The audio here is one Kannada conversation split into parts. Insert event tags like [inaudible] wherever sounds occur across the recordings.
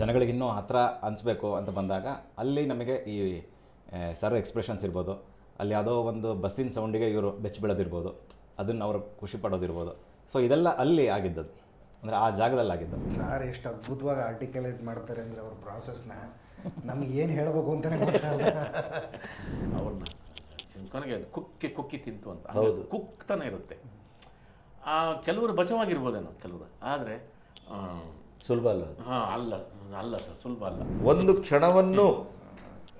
ಜನಗಳಿಗೆ ಇನ್ನೂ ಹತ್ರ ಅನಿಸ್ಬೇಕು ಅಂತ ಬಂದಾಗ ಅಲ್ಲಿ ನಮಗೆ ಈ ಸರ್ ಎಕ್ಸ್ಪ್ರೆಷನ್ಸ್ ಇರ್ಬೋದು. ಅಲ್ಲಿ ಯಾವುದೋ ಒಂದು ಬಸ್ಸಿನ ಸೌಂಡಿಗೆ ಇವರು ಬೆಚ್ಚ ಬೀಳೋದಿರ್ಬೋದು. ಅದನ್ನು ಅವರು ಖುಷಿ ಪಡೋದಿರ್ಬೋದು. ಸೊ ಇದೆಲ್ಲ ಅಲ್ಲಿ ಆಗಿದ್ದದ್ದು. ಅಂದರೆ ಆ ಜಾಗದಲ್ಲಿ ಆಗಿದ್ದು ಸರ್ ಎಷ್ಟು ಅದ್ಭುತವಾಗಿ ಆರ್ಟಿಕ್ಯುಲೇಟ್ ಮಾಡ್ತಾರೆ ಅಂದರೆ ಅವ್ರ ಪ್ರಾಸೆಸ್ನ ನಮ್ಗೆ ಏನು ಹೇಳಬೇಕು ಅಂತಲೇ ಗೊತ್ತಾಗಲ್ಲ. [laughs] ಅವ್ರನ್ನ ಕೊನೆಗೆ ಕುಕ್ಕೆ ಕುಕ್ಕಿ ಕುಕ್ಕಿ ತಿಂತು ಅಂತ. ಹೌದು. ಕುಕ್ತಾನೆ ಇರುತ್ತೆ. ಆ ಕೆಲವರು ಬಚಾವಾಗಿರ್ಬೋದೇನೋ ಕೆಲವರು. ಆದರೆ ಸುಲಭ ಅಲ್ಲ. ಹಾಂ ಅಲ್ಲ ಅಲ್ಲ ಸರ್ ಸುಲಭ ಅಲ್ಲ. ಒಂದು ಕ್ಷಣವನ್ನು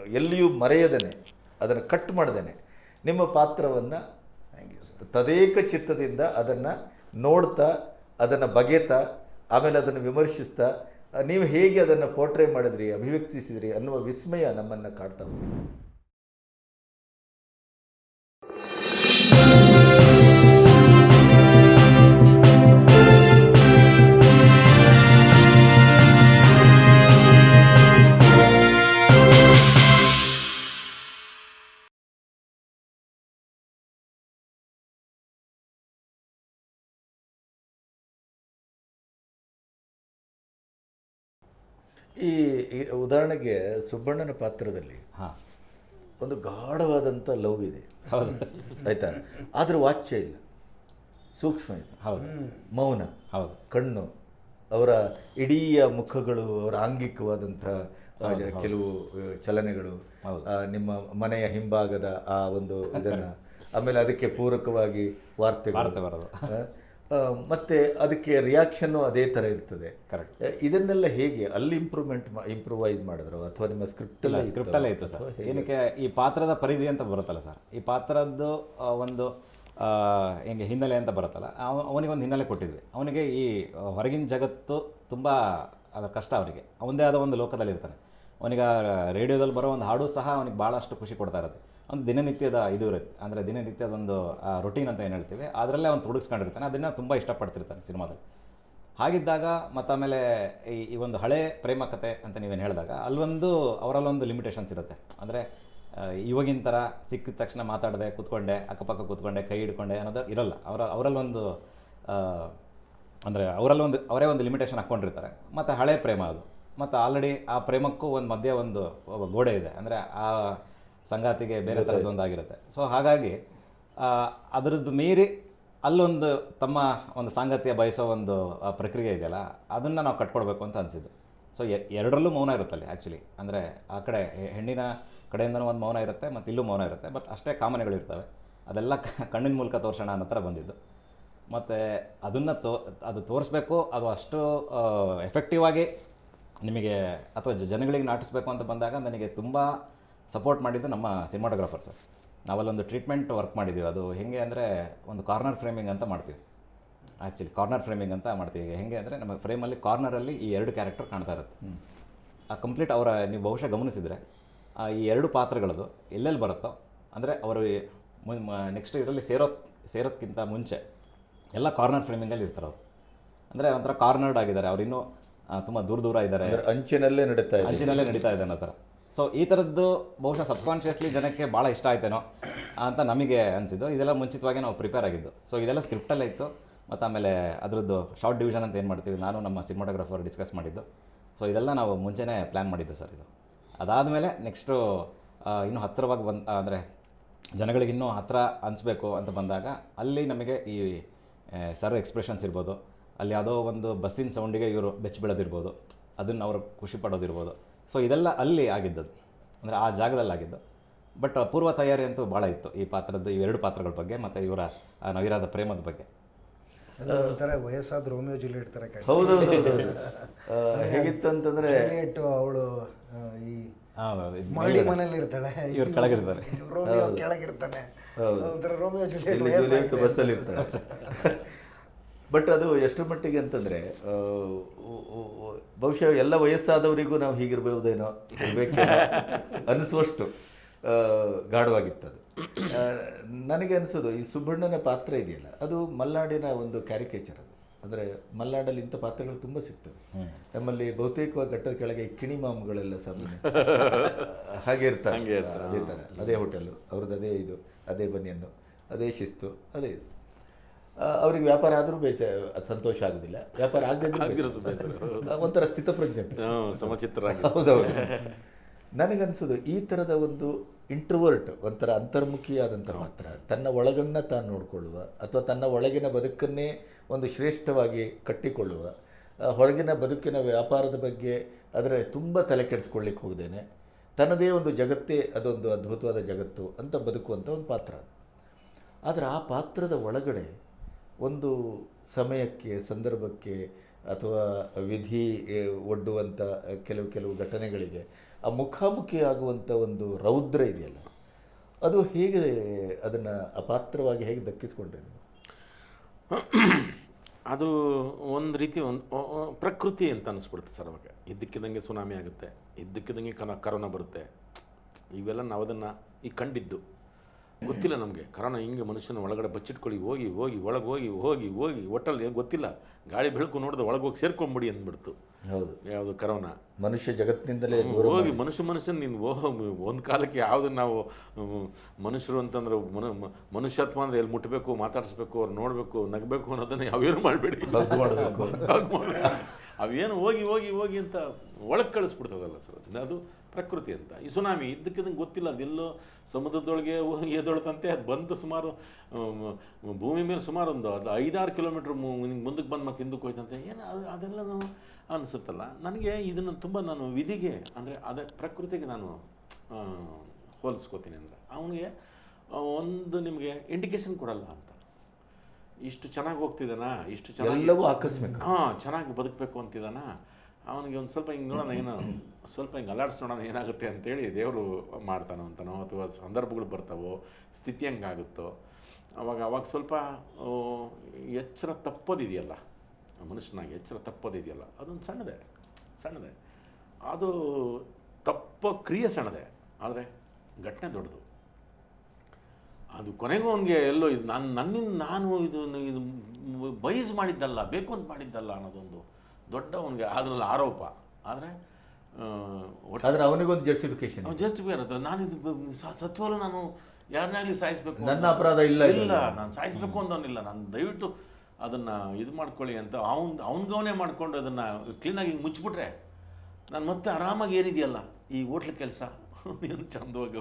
ಎಲ್ಲಿಯೂ ಮರೆಯದೇನೆ ಅದನ್ನು ಕಟ್ ಮಾಡದೇನೆ. ನಿಮ್ಮ ಪಾತ್ರವನ್ನು ತದೇಕ ಚಿತ್ತದಿಂದ ಅದನ್ನು ನೋಡ್ತಾ ಅದನ್ನು ಬಗೆತಾ ಆಮೇಲೆ ಅದನ್ನು ವಿಮರ್ಶಿಸ್ತಾ ನೀವು ಹೇಗೆ ಅದನ್ನು ಪೋರ್ಟ್ರೇ ಮಾಡಿದ್ರಿ ಅಭಿವ್ಯಕ್ತಿಸಿದ್ರಿ ಅನ್ನುವ ವಿಸ್ಮಯ ನಮ್ಮನ್ನು ಕಾಡ್ತಾ ಉಂಟು ಈ ಉದಾಹರಣೆಗೆ ಸುಬ್ಬಣ್ಣನ ಪಾತ್ರದಲ್ಲಿ ಹಾಂ. ಒಂದು ಗಾಢವಾದಂಥ ಲವ್ ಇದೆ. ಹೌದು. ಆಯ್ತಾ? ಆದ್ರ ವಾಚ್ಯ ಇಲ್ಲ. ಸೂಕ್ಷ್ಮ ಇದೆ. ಹೌದು. ಮೌನ ಹೌದು. ಕಣ್ಣು ಅವರ ಇಡೀ ಮುಖಗಳು ಅವರ ಆಂಗಿಕವಾದಂಥ ಕೆಲವು ಚಲನೆಗಳು ನಿಮ್ಮ ಮನೆಯ ಹಿಂಭಾಗದ ಆ ಒಂದು [laughs] ಇದನ್ನು ಆಮೇಲೆ ಅದಕ್ಕೆ ಪೂರಕವಾಗಿ ವಾರ್ತೆ ವಾರ್ತೆ ಬರೋದು. ಮತ್ತೆ ಅದಕ್ಕೆ ರಿಯಾಕ್ಷನ್ನು ಅದೇ ಥರ ಇರ್ತದೆ. ಕರೆಕ್ಟ್ ಇದನ್ನೆಲ್ಲ ಹೇಗೆ ಅಲ್ಲಿ ಇಂಪ್ರೂವ್ಮೆಂಟ್ ಇಂಪ್ರೂವೈಸ್ ಮಾಡಿದ್ರು ಅಥವಾ ನಿಮ್ಮ ಸ್ಕ್ರಿಪ್ಟ್ ಇಲ್ಲ ಸ್ಕ್ರಿಪ್ಟಲ್ಲೇ ಇತ್ತು ಸರ್. ಏನಕ್ಕೆ ಈ ಪಾತ್ರದ ಪರಿಧಿ ಅಂತ ಬರುತ್ತಲ್ಲ ಸರ್. ಈ ಪಾತ್ರದ್ದು ಒಂದು ಹೆಂಗೆ ಹಿನ್ನೆಲೆ ಅಂತ ಬರುತ್ತಲ್ಲ. ಅವ ಅವನಿಗೆ ಒಂದು ಹಿನ್ನೆಲೆ ಕೊಟ್ಟಿದ್ವಿ. ಅವನಿಗೆ ಈ ಹೊರಗಿನ ಜಗತ್ತು ತುಂಬ ಅದು ಕಷ್ಟ ಅವನಿಗೆ ಅವನದೇ ಆದ ಒಂದು ಲೋಕದಲ್ಲಿ ಇರ್ತಾನೆ ಅವನಿಗೆ ರೇಡಿಯೋದಲ್ಲಿ ಬರೋ ಒಂದು ಹಾಡು ಸಹ ಅವನಿಗೆ ಭಾಳಷ್ಟು ಖುಷಿ ಕೊಡ್ತಾ ಇರುತ್ತೆ. ಒಂದು ದಿನನಿತ್ಯದ ಇದು ಇರುತ್ತೆ. ಅಂದರೆ ದಿನನಿತ್ಯದ ಒಂದು ರೊಟೀನ್ ಅಂತ ಏನು ಹೇಳ್ತೀವಿ, ಅದರಲ್ಲೇ ಅವ್ನು ತೊಡಗಿಸ್ಕೊಂಡಿರ್ತಾನೆ. ಅದನ್ನು ತುಂಬ ಇಷ್ಟಪಡ್ತಿರ್ತಾನೆ ಸಿನಿಮಾದಲ್ಲಿ. ಹಾಗಿದ್ದಾಗ ಮತ್ತು ಆಮೇಲೆ ಈ ಈ ಒಂದು ಹಳೆ ಪ್ರೇಮ ಕತೆ ಅಂತ ನೀವೇನು ಹೇಳಿದಾಗ, ಅಲ್ಲೊಂದು, ಅವರಲ್ಲೊಂದು ಲಿಮಿಟೇಷನ್ಸ್ ಇರುತ್ತೆ. ಅಂದರೆ ಇವಾಗಿನ ಥರ ಸಿಕ್ಕಿದ ತಕ್ಷಣ ಮಾತಾಡದೆ, ಕೂತ್ಕೊಂಡೆ, ಅಕ್ಕಪಕ್ಕ ಕೂತ್ಕೊಂಡೆ, ಕೈ ಹಿಡ್ಕೊಂಡೆ ಅನ್ನೋದು ಇರಲ್ಲ. ಅವರ, ಅವರಲ್ಲೊಂದು ಅಂದರೆ ಅವರಲ್ಲೊಂದು, ಅವರೇ ಒಂದು ಲಿಮಿಟೇಷನ್ ಹಾಕ್ಕೊಂಡಿರ್ತಾರೆ. ಮತ್ತು ಹಳೆ ಪ್ರೇಮ ಅದು. ಮತ್ತು ಆಲ್ರೆಡಿ ಆ ಪ್ರೇಮಕ್ಕೂ ಒಂದು ಮಧ್ಯೆ ಒಂದು ಗೋಡೆ ಇದೆ. ಅಂದರೆ ಆ ಸಂಗಾತಿಗೆ ಬೇರೆ ಥರದ್ದೊಂದು ಆಗಿರುತ್ತೆ ಸೊ ಹಾಗಾಗಿ ಅದರದ್ದು ಮೀರಿ ಅಲ್ಲೊಂದು ತಮ್ಮ ಒಂದು ಸಾಂಗತ್ಯ ಬಯಸೋ ಒಂದು ಪ್ರಕ್ರಿಯೆ ಇದೆಯಲ್ಲ ಅದನ್ನು ನಾವು ಕಟ್ಕೊಡ್ಬೇಕು ಅಂತ ಅನಿಸಿದ್ದು. ಸೊ ಎರಡರಲ್ಲೂ ಮೌನ ಇರುತ್ತಲ್ಲಿ ಆ್ಯಕ್ಚುಲಿ ಅಂದರೆ ಆ ಕಡೆ ಹೆಣ್ಣಿನ ಕಡೆಯಿಂದನೂ ಒಂದು ಮೌನ ಇರುತ್ತೆ ಮತ್ತು ಇಲ್ಲೂ ಮೌನ ಇರುತ್ತೆ ಬಟ್ ಅಷ್ಟೇ ಕಾಮನೆಗಳಿರ್ತವೆ ಅದೆಲ್ಲ ಕಣ್ಣಿನ ಮೂಲಕ ತೋರಿಸೋಣ ಅನ್ನೋ ಥರ ಬಂದಿದ್ದು. ಮತ್ತು ಅದನ್ನು ತೋ ಅದು ತೋರಿಸ್ಬೇಕು ಅದು ಅಷ್ಟು ಎಫೆಕ್ಟಿವ್ ಆಗಿ ನಿಮಗೆ ಅಥವಾ ಜನಗಳಿಗೆ ನಾಟಿಸ್ಬೇಕು ಅಂತ ಬಂದಾಗ ನನಗೆ ತುಂಬ ಸಪೋರ್ಟ್ ಮಾಡಿದ್ದು ನಮ್ಮ ಸಿನಿಮಾಟೋಗ್ರಾಫರ್ ಸರ್. ನಾವಲ್ಲೊಂದು ಟ್ರೀಟ್ಮೆಂಟ್ ವರ್ಕ್ ಮಾಡಿದ್ದೀವಿ ಅದು ಹೇಗೆ ಅಂದರೆ ಒಂದು ಕಾರ್ನರ್ ಫ್ರೇಮಿಂಗ್ ಅಂತ ಮಾಡ್ತೀವಿ. ಆ್ಯಕ್ಚುಲಿ ಕಾರ್ನರ್ ಫ್ರೇಮಿಂಗ್ ಅಂತ ಮಾಡ್ತೀವಿ. ಹೇಗೆ ಅಂದರೆ ನಮಗೆ ಫ್ರೇಮಲ್ಲಿ ಕಾರ್ನರಲ್ಲಿ ಈ ಎರಡು ಕ್ಯಾರೆಕ್ಟರ್ ಕಾಣ್ತಾ ಇರುತ್ತೆ. ಆ ಕಂಪ್ಲೀಟ್ ಅವರ ನೀವು ಬಹುಶಃ ಗಮನಿಸಿದರೆ ಆ ಈ ಎರಡು ಪಾತ್ರಗಳದು ಎಲ್ಲೆಲ್ಲಿ ಬರುತ್ತೋ ಅಂದರೆ ಅವರು ನೆಕ್ಸ್ಟ್ ಇದರಲ್ಲಿ ಸೇರೋ ಸೇರೋದಕ್ಕಿಂತ ಮುಂಚೆ ಎಲ್ಲ ಕಾರ್ನರ್ ಫ್ರೇಮಿಂಗಲ್ಲಿ ಇರ್ತಾರೆ ಅವರು. ಅಂದರೆ ಒಂಥರ ಕಾರ್ನರ್ಡ್ ಆಗಿದ್ದಾರೆ. ಅವ್ರು ಇನ್ನೂ ತುಂಬ ದೂರ ದೂರ ಇದ್ದಾರೆ. ಅಂಚಿನಲ್ಲೇ ನಡೀತಾ ಇದೆ. ಅಂಚಿನಲ್ಲೇ ನಡೀತಾ ಇದೆ ಅನ್ನೋ ಥರ. ಸೊ ಈ ಥರದ್ದು ಬಹುಶಃ ಸಬ್ಕಾನ್ಷಿಯಸ್ಲಿ ಜನಕ್ಕೆ ಭಾಳ ಇಷ್ಟ ಆಯ್ತೇನೋ ಅಂತ ನಮಗೆ ಅನಿಸಿದ್ದು. ಇದೆಲ್ಲ ಮುಂಚಿತವಾಗಿ ನಾವು ಪ್ರಿಪೇರ್ ಆಗಿದ್ದು. ಸೊ ಇದೆಲ್ಲ ಸ್ಕ್ರಿಪ್ಟಲ್ಲೇ ಇತ್ತು. ಮತ್ತು ಆಮೇಲೆ ಅದರದ್ದು ಶಾರ್ಟ್ ಡಿವಿಷನ್ ಅಂತ ಏನು ಮಾಡ್ತೀವಿ? ನಾನು ನಮ್ಮ ಸಿನಿಮಾಟೋಗ್ರಾಫರ್ ಡಿಸ್ಕಸ್ ಮಾಡಿದ್ದು. ಸೊ ಇದೆಲ್ಲ ನಾವು ಮುಂಚೆನೇ ಪ್ಲ್ಯಾನ್ ಮಾಡಿದ್ದು ಸರ್ ಇದು. ಅದಾದಮೇಲೆ ನೆಕ್ಸ್ಟು ಇನ್ನೂ ಹತ್ತಿರವಾಗಿ ಬಂದ ಅಂದರೆ ಜನಗಳಿಗೆ ಇನ್ನೂ ಹತ್ತಿರ ಅನಿಸ್ಬೇಕು ಅಂತ ಬಂದಾಗ ಅಲ್ಲಿ ನಮಗೆ ಈ ಸರ್ ಎಕ್ಸ್ಪ್ರೆಷನ್ಸ್ ಇರ್ಬೋದು. ಅಲ್ಲಿ ಯಾವುದೋ ಒಂದು ಬಸ್ಸಿನ ಸೌಂಡಿಗೆ ಇವರು ಬೆಚ್ಚ ಬೀಳೋದಿರ್ಬೋದು. ಅದನ್ನು ಅವರು ಖುಷಿ ಪಡೋದಿರ್ಬೋದು. ಸೊ ಇದೆಲ್ಲ ಅಲ್ಲಿ ಆಗಿದ್ದದ್ದು. ಅಂದರೆ ಆ ಜಾಗದಲ್ಲಿ ಆಗಿದ್ದು. ಬಟ್ ಪೂರ್ವ ತಯಾರಿ ಅಂತೂ ಭಾಳ ಇತ್ತು. ಈ ಪಾತ್ರದ ಇವೆರಡು ಪಾತ್ರಗಳ ಬಗ್ಗೆ ಮತ್ತು ಇವರ ನವಿರಾದ ಪ್ರೇಮದ ಬಗ್ಗೆ. ಒಂಥರ ವಯಸ್ಸಾದ ರೋಮಿಯೋ ಜೂಲಿಯಟ್ ಥರ ಹೌದು ಹೇಗಿತ್ತು ಅಂತಂದ್ರೆ ಜೂಲಿಯಟ್ ಅವಳು ಈ ಮನೆಯಲ್ಲಿ ಮನೇಲಿ ಇರ್ತಾಳೆ ಇವ್ರು ಕೆಳಗಿರ್ತಾರೆ. ರೋಮಿಯೋ ಕೆಳಗಿರ್ತಾನೆ. ಒಂಥರ ರೋಮಿಯೋ ಜೂಲಿಯಟ್. ಬಸ್ಸಲ್ಲಿ ಇರ್ತಾರೆ ಬಟ್ ಅದು ಎಷ್ಟರ ಮಟ್ಟಿಗೆ ಅಂತಂದ್ರೆ ಬಹುಶಃ ಎಲ್ಲ ವಯಸ್ಸಾದವರಿಗೂ ನಾವು ಹೀಗಿರ್ಬೋದೇನೋ ಇರಬೇಕು ಅನಿಸುವಷ್ಟು ಗಾಢವಾಗಿತ್ತದು. ಗಾಢವಾಗಿತ್ತು ಅದು ನನಗೆ ಅನಿಸೋದು ಈ ಸುಬ್ಬಣ್ಣನ ಪಾತ್ರ ಇದೆಯಲ್ಲ ಅದು ಮಲ್ನಾಡಿನ ಒಂದು ಕ್ಯಾರಿಕೇಚರ್ ಅದು. ಅಂದರೆ ಮಲ್ನಾಡಲ್ಲಿ ಇಂಥ ಪಾತ್ರಗಳು ತುಂಬ ಸಿಗ್ತವೆ. ನಮ್ಮಲ್ಲಿ ಬಹುತೇಕವಾಗಿ ಘಟ್ಟದ ಕೆಳಗೆ ಕಿಣಿ ಮಾಮುಗಳೆಲ್ಲ ಸಾಮಾನ್ಯ ಹಾಗೆ ಇರ್ತಾರೆ ಅದೇ ಥರ ಅದೇ ಹೋಟೆಲು ಅವ್ರದ್ದು ಅದೇ ಇದು ಅದೇ ಬನ್ನಿಯನ್ನು ಅದೇ ಶಿಸ್ತು ಅದೇ ಇದು. ಅವ್ರಿಗೆ ವ್ಯಾಪಾರ ಆದರೂ ಬೇಸ ಸಂತೋಷ ಆಗುದಿಲ್ಲ ವ್ಯಾಪಾರ ಬೇಸರ. ಬೇಸರ. ಒಂಥರ ಸ್ಥಿತಪ್ರಜ್ಞತೆ ಹೌದೌದು ನನಗನ್ಸೋದು ಈ ಥರದ ಒಂದು ಇಂಟ್ರವರ್ಟ್ ಒಂಥರ ಅಂತರ್ಮುಖಿಯಾದಂಥ ಮಾತ್ರ ತನ್ನ ಒಳಗನ್ನ ತಾನು ನೋಡಿಕೊಳ್ಳುವ ಅಥವಾ ತನ್ನ ಒಳಗಿನ ಬದುಕನ್ನೇ ಒಂದು ಶ್ರೇಷ್ಠವಾಗಿ ಕಟ್ಟಿಕೊಳ್ಳುವ ಹೊರಗಿನ ಬದುಕಿನ ವ್ಯಾಪಾರದ ಬಗ್ಗೆ ಅದರ ತುಂಬ ತಲೆ ಕೆಡಿಸ್ಕೊಳ್ಳಿಕ್ಕೆ ಹೋಗ್ದೇನೆ ತನ್ನದೇ ಒಂದು ಜಗತ್ತೇ ಅದೊಂದು ಅದ್ಭುತವಾದ ಜಗತ್ತು ಅಂತ ಬದುಕುವಂಥ ಒಂದು ಪಾತ್ರ ಅದು. ಆದರೆ ಆ ಪಾತ್ರದ ಒಳಗಡೆ ಒಂದು ಸಮಯಕ್ಕೆ, ಸಂದರ್ಭಕ್ಕೆ ಅಥವಾ ವಿಧಿ ಒಡ್ಡುವಂಥ ಕೆಲವು ಕೆಲವು ಘಟನೆಗಳಿಗೆ ಆ ಮುಖಾಮುಖಿ ಆಗುವಂಥ ಒಂದು ರೌದ್ರ ಇದೆಯಲ್ಲ, ಅದು ಹೇಗೆ ಅದನ್ನು ಅಪಾತ್ರವಾಗಿ ಹೇಗೆ ದಕ್ಕಿಸ್ಕೊಂಡ್ರಿ ನೀವು? ಅದು ಒಂದು ರೀತಿ ಒಂದು ಪ್ರಕೃತಿ ಅಂತ ಅನಿಸ್ಬಿಡುತ್ತೆ ಸರ್ ಅವಾಗ ಇದ್ದಕ್ಕಿದ್ದಂಗೆ ಸುನಾಮಿ ಆಗುತ್ತೆ, ಇದ್ದಕ್ಕಿದ್ದಂಗೆ ಕನ, ಕರೋನಾ ಬರುತ್ತೆ. ಇವೆಲ್ಲ ನಾವು ಅದನ್ನು ಈ ಕಂಡಿದ್ದು. ಗೊತ್ತಿಲ್ಲ ನಮಗೆ. ಕರೋನಾ ಹಿಂಗೆ ಮನುಷ್ಯನ ಒಳಗಡೆ ಬಚ್ಚಿಟ್ಕೊಳ್ಳಿ ಹೋಗಿ ಹೋಗಿ ಒಳಗೆ ಹೋಗಿ ಹೋಗಿ ಹೋಗಿ ಒಟ್ಟಲ್ಲಿ ಏನ್ ಗೊತ್ತಿಲ್ಲ. ಗಾಳಿ ಬೆಳಕು ನೋಡಿದ್ರೆ ಒಳಗೆ ಹೋಗಿ ಸೇರ್ಕೊಂಬಿಡಿ ಅಂದ್ಬಿಡ್ತು. ಹೌದು. ಯಾವುದು ಕರೋನಾ. ಮನುಷ್ಯ ಜಗತ್ತಿನಿಂದಲೇ ದೂರ ಹೋಗಿ. ಮನುಷ್ಯ ಮನುಷ್ಯನ ನೀನು ಒಂದು ಕಾಲಕ್ಕೆ ಯಾವುದು ನಾವು ಮನುಷ್ಯರು ಅಂತಂದ್ರೆ ಮನು ಮನುಷ್ಯತ್ವ ಅಂದ್ರೆ ಎಲ್ಲಿ ಮುಟ್ಟಬೇಕು ಮಾತಾಡಿಸ್ಬೇಕು ಅವ್ರು ನೋಡಬೇಕು ನಗಬೇಕು ಅನ್ನೋದನ್ನ ಯಾವೇನು ಮಾಡಬೇಡಿ. ಅವೇನು ಹೋಗಿ ಹೋಗಿ ಹೋಗಿ ಅಂತ ಒಳಗೆ ಕಳಿಸ್ಬಿಡ್ತದಲ್ಲ ಸರ್ ಅದು ಪ್ರಕೃತಿ ಅಂತ. ಈ ಸುನಾಮಿ ಇದ್ದಕ್ಕಿದ್ದಂಗೆ ಗೊತ್ತಿಲ್ಲ, ಅದೆಲ್ಲೋ ಸಮುದ್ರದೊಳಗೆ ಎದೊಳ್ತಂತೆ ಅದು ಬಂದು ಸುಮಾರು ಭೂಮಿ ಮೇಲೆ ಸುಮಾರು ಒಂದು ಅದು ಐದಾರು ಕಿಲೋಮೀಟ್ರ್ ಮುಂದಕ್ಕೆ ಬಂದು ಮತ್ತೆ ಹಿಂದಕ್ಕೆ ಹೋಯ್ತಂತೆ. ಏನು ಅದು, ಅದೆಲ್ಲ ನಾವು ಅನಿಸುತ್ತಲ್ಲ. ನನಗೆ ಇದನ್ನು ತುಂಬ ನಾನು ವಿಧಿಗೆ, ಅಂದರೆ ಅದೇ ಪ್ರಕೃತಿಗೆ ನಾನು ಹೋಲಿಸ್ಕೋತೀನಿ ಅಂದರೆ. ಅವನಿಗೆ ಒಂದು ನಿಮಗೆ ಇಂಡಿಕೇಶನ್ ಕೊಡಲ್ಲ. ಇಷ್ಟು ಚೆನ್ನಾಗಿ ಹೋಗ್ತಿದ್ದಾನ? ಇಷ್ಟು ಚೆನ್ನಾಗಿ ಎಲ್ಲವೂ ಆಕಸ್ಮಿಕ. ಹಾಂ ಚೆನ್ನಾಗಿ ಬದುಕಬೇಕು ಅಂತಿದ್ದಾನ? ಅವನಿಗೆ ಒಂದು ಸ್ವಲ್ಪ ಹಿಂಗೆ ನೋಡೋಣ ಏನೋ ಸ್ವಲ್ಪ ಹಿಂಗೆ ಅಲಾಡ್ಸ್ ನೋಡೋಣ ಏನಾಗುತ್ತೆ ಅಂತೇಳಿ ದೇವರು ಮಾಡ್ತಾನೋ ಅಂತನೋ ಅಥವಾ ಸಂದರ್ಭಗಳು ಬರ್ತಾವೋ ಸ್ಥಿತಿ ಹಂಗಾಗುತ್ತೋ ಅವಾಗ ಅವಾಗ ಸ್ವಲ್ಪ ಎಚ್ಚರ ತಪ್ಪೋದಿದೆಯಲ್ಲ. ಮನುಷ್ಯನಾಗಿ ಎಚ್ಚರ ತಪ್ಪೋದಿದೆಯಲ್ಲ. ಅದೊಂದು ಸಣ್ಣದೆ ಸಣ್ಣದೆ. ಅದು ತಪ್ಪೋ ಕ್ರಿಯೆ ಸಣ್ಣದೆ. ಆದರೆ ಘಟನೆ ದೊಡ್ಡದು. ಅದು ಕೊನೆಗೂ ಅವನಿಗೆ ಎಲ್ಲೋ ಇದು ನಾನು ನನ್ನಿಂದ ನಾನು ಇದು ಇದು ಬಯಸ್ ಮಾಡಿದ್ದಲ್ಲ ಬೇಕು ಅಂತ ಮಾಡಿದ್ದಲ್ಲ ಅನ್ನೋದೊಂದು ದೊಡ್ಡ ಅವನಿಗೆ ಅದರಲ್ಲಿ ಆರೋಪ. ಆದರೆ ಆದರೆ ಅವನಿಗೊಂದು ಜಸ್ಟಿಫಿಕೇಶನ್ ಜಸ್ಟಿಫಿಕೇಶನ್ ಇರುತ್ತೆ. ನಾನು ಇದು ಸತ್ವಲ್ಲ ನಾನು ಯಾರನ್ನಾಗಲಿ ಸಾಯಿಸ್ಬೇಕು ನನ್ನ ಅಪರಾಧ ಇಲ್ಲ ಇಲ್ಲ. ನಾನು ಸಾಯಿಸ್ಬೇಕು ಅಂತವನಿಲ್ಲ ನಾನು ದಯವಿಟ್ಟು ಅದನ್ನು ಇದು ಮಾಡ್ಕೊಳ್ಳಿ ಅಂತ ಅವ್ನು ಅವನಿಗವನೇ ಮಾಡಿಕೊಂಡು ಅದನ್ನು ಕ್ಲೀನಾಗಿ ಮುಚ್ಚಿಬಿಟ್ರೆ ನಾನು ಮತ್ತೆ ಆರಾಮಾಗಿ ಏನಿದೆಯಲ್ಲ ಈ ಹೋಟ್ಲ್ ಕೆಲಸ? [laughs] ನೀನು ಚಂದವಾಗಿ